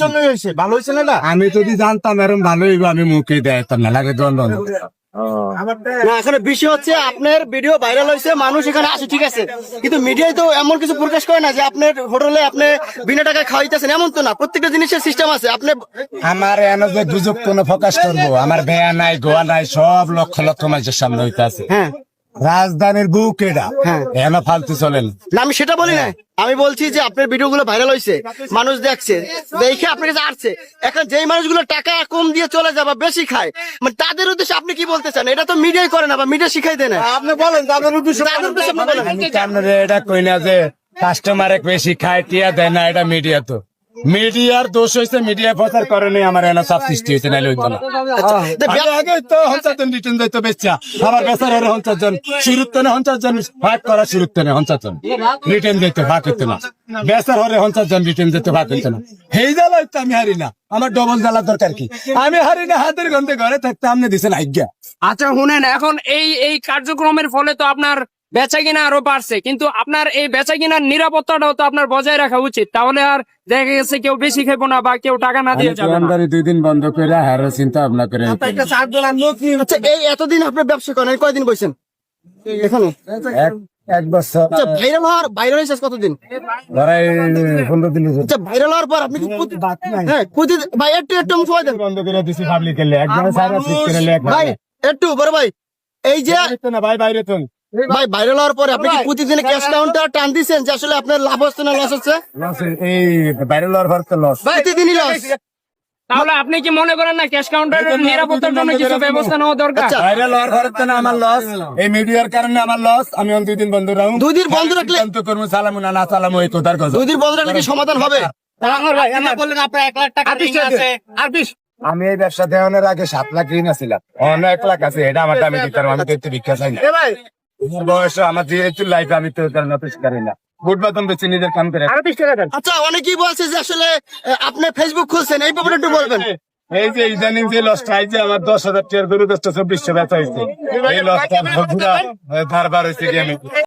জন্যই হয়েছে ভালো হয়েছে না আমি যদি জানতাম এরকম ভালো হইব আমি মুখে দেয়তাম না লাগে দ্বন্দ্ব না। এখানে বিষয় হচ্ছে আপনার ভিডিও ভাইরাল হয়েছে মানুষ এখানে আসে ঠিক আছে। কিন্তু মিডিয়ায় তো এমন কিছু প্রকাশ করে না যে আপনার হোটেলে আপনি বিনা টাকায় খাওয়াইতেছেন এমন তো না। প্রত্যেকটা জিনিসের সিস্টেম আছে। আপনি আমার এনে যে কোনো ফোকাস করব আমার বেয়া নাই গোয়া নাই সব লক্ষ লক্ষ মানুষের সামনে হইতে আছে হ্যাঁ। রাজধানীর বুক এটা হ্যাঁ। এন ফালতু চলেন। না আমি সেটা বলি না আমি বলছি যে আপনার ভিডিও গুলো ভাইরাল হয়েছে মানুষ দেখছে দেখে আপনার কাছে আসছে। এখন যেই মানুষগুলো টাকা কম দিয়ে চলে যাবে বেশি খায় মানে তাদের উদ্দেশ্যে আপনি কি বলতে চান? এটা তো মিডিয়াই করে না বা মিডিয়া শিখাই দেয় না। আপনি বলেন তাদের উদ্দেশ্যে তাদের উদ্দেশ্যে আপনারে এটা কই না যে কাস্টমারে বেশি খায় টিয়া দেয় না এটা মিডিয়া তো। মিডিয়ার দোষ হয়েছে মিডিয়া প্রচার করেনি আমার এনে সব সৃষ্টি হয়েছে নাইলে হইতো না। তো আগে আগে তো হঞ্চাজন রিটার্ন যাইতো বেচা। আবার বেচার হরে হঞ্চাজন শুরুত্তনে হঞ্চাজন ভাগ করা শুরুত্তনে হঞ্চাজন রিটার্ন যাইতো ভাগ হইতো না। বেচার হরে হঞ্চাজন রিটার্ন যেতে ভাগ হইতো না। সেই জ্বালা হইতো আমি হারি না। আমার ডবল জ্বালার দরকার কি? আমি হারি না হাতের গন্ধে ঘরে থাকতে আপনি দিছেন আজ্ঞা। আচ্ছা শুনেন এখন এই এই কার্যক্রমের ফলে তো আপনার বেচা কিনা আরও বাড়ছে। কিন্তু আপনার এই বেচা কিনার নিরাপত্তাটাও তো আপনার বজায় রাখা উচিত। তাহলে আর দেখা গেছে কেউ বেশি খাইবো না বা কেউ টাকা না দিয়ে যাবে না। দুই দিন বন্ধ করে হার চিন্তা ভাবনা করে আচ্ছা এই এতদিন আপনি ব্যবসা করেন কয়দিন বসেন? এখানে। এক এক বছর। আচ্ছা ভাইরাল হওয়ার ভাইরাল হয়েছে কতদিন? ধরাই পনেরো দিন আচ্ছা ভাইরাল হওয়ার পর আপনি হ্যাঁ ভাই একটু একটু সময় দেন বন্ধ করে দিছি পাবলিক একদম সারা ঠিক করে ভাই। একটু বড় ভাই এই যে না ভাই বাইরে তো ভাই ভাইরাল হওয়ার পরে আপনি কি প্রতিদিন ক্যাশ কাউন্টার টান দিচ্ছেন যে আসলে আপনার লাভ হচ্ছে না লস হচ্ছে? লস এই বাইরে লওয়ার পর তো লস প্রতিদিনই লস তাহলে আপনি কি মনে করেন না ক্যাশ কাউন্টারের নিরাপত্তার জন্য কিছু ব্যবস্থা নেওয়া দরকার? আচ্ছা। বাইরে লওয়ার না আমার লস এই মিডিয়ার কারণে আমার লস আমি দুই দিন বন্ধ রাখুন দুই দিন বন্ধ রাখলে তো করব সালামু না না সালামু এই কথার কথা। দুই দিন বন্ধ রাখলে কি সমাধান হবে? আমি এই ব্যবসা দেওয়ানোর আগে সাত লাখ ঋণ ছিলাম এক লাখ আছে এটা আমার দামে দিতে আমি তো একটু ভিক্ষা চাই না। আমার বয়স আমার যেহেতু লাইফ আমি তো তার অফিস করি না ফুট বাদম বেছে নিজের কাম করে আচ্ছা অনেকেই বলছে যে আসলে আপনি ফেসবুক খুলছেন? এই ব্যাপারে একটু বলবেন এই যে ইদানিং যে লসটা আমার দশ হাজার টাকার গরু দশটা চব্বিশশো বেচা হয়েছে এই লসটা ধারবার হয়েছে কি আমি।